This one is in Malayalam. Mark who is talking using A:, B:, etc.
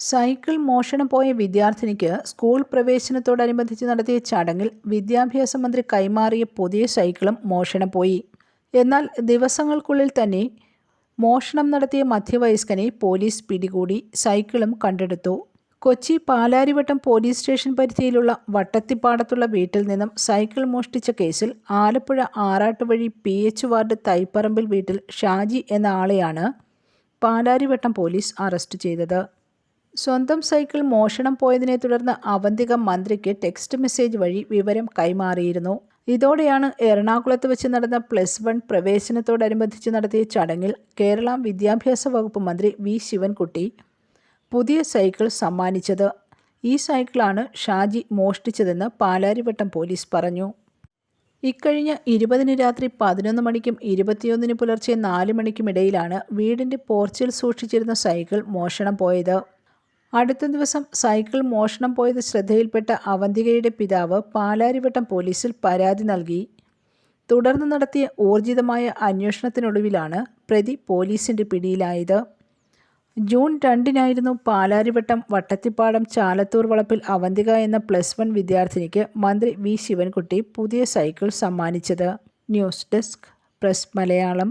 A: സൈക്കിൾ മോഷണം പോയ വിദ്യാർത്ഥിനിക്ക് സ്കൂൾ പ്രവേശനത്തോടനുബന്ധിച്ച് നടത്തിയ ചടങ്ങിൽ വിദ്യാഭ്യാസ മന്ത്രി കൈമാറിയ പുതിയ സൈക്കിളും മോഷണം പോയി. എന്നാൽ ദിവസങ്ങൾക്കുള്ളിൽ തന്നെ മോഷണം നടത്തിയ മധ്യവയസ്കനെ പോലീസ് പിടികൂടി സൈക്കിളും കണ്ടെടുത്തു. കൊച്ചി പാലാരിവട്ടം പോലീസ് സ്റ്റേഷൻ പരിധിയിലുള്ള വട്ടത്തിപ്പാടത്തുള്ള വീട്ടിൽ നിന്നും സൈക്കിൾ മോഷ്ടിച്ച കേസിൽ Alappuzha Arattuvazhi P H ward Thaiparambil വീട്ടിൽ ഷാജി എന്ന ആളെയാണ് പാലാരിവട്ടം പോലീസ് അറസ്റ്റ് ചെയ്തത്. സ്വന്തം സൈക്കിൾ മോഷണം പോയതിനെ തുടർന്ന് അവന്തിക മന്ത്രിക്ക് ടെക്സ്റ്റ് മെസ്സേജ് വഴി വിവരം കൈമാറിയിരുന്നു. ഇതോടെയാണ് എറണാകുളത്ത് വെച്ച് നടന്ന പ്ലസ് വൺ പ്രവേശനത്തോടനുബന്ധിച്ച് നടത്തിയ ചടങ്ങിൽ കേരള വിദ്യാഭ്യാസ വകുപ്പ് മന്ത്രി വി ശിവൻകുട്ടി പുതിയ സൈക്കിൾ സമ്മാനിച്ചത്. ഈ സൈക്കിളാണ് ഷാജി മോഷ്ടിച്ചതെന്ന് പാലാരിവട്ടം പോലീസ് പറഞ്ഞു. ഇക്കഴിഞ്ഞ ഇരുപതിന് രാത്രി പതിനൊന്ന് മണിക്കും ഇരുപത്തിയൊന്നിന് പുലർച്ചെ നാല് മണിക്കുമിടയിലാണ് വീടിന്റെ പോർച്ചിൽ സൂക്ഷിച്ചിരുന്ന സൈക്കിൾ മോഷണം പോയത്. അടുത്ത ദിവസം സൈക്കിൾ മോഷണം പോയത് ശ്രദ്ധയിൽപ്പെട്ട അവന്തികയുടെ പിതാവ് പാലാരിവട്ടം പോലീസിൽ പരാതി നൽകി. തുടർന്ന് നടത്തിയ ഊർജിതമായ അന്വേഷണത്തിനൊടുവിലാണ് പ്രതി പോലീസിന്റെ പിടിയിലായത്. ജൂൺ രണ്ടിനായിരുന്നു പാലാരിവട്ടം വട്ടത്തിപ്പാടം ചാലത്തൂർ വളപ്പിൽ അവന്തിക എന്ന പ്ലസ് വൺ വിദ്യാർത്ഥിനിക്ക് മന്ത്രി വി. ശിവൻകുട്ടി പുതിയ സൈക്കിൾ സമ്മാനിച്ചത്. News desk press Malayalam.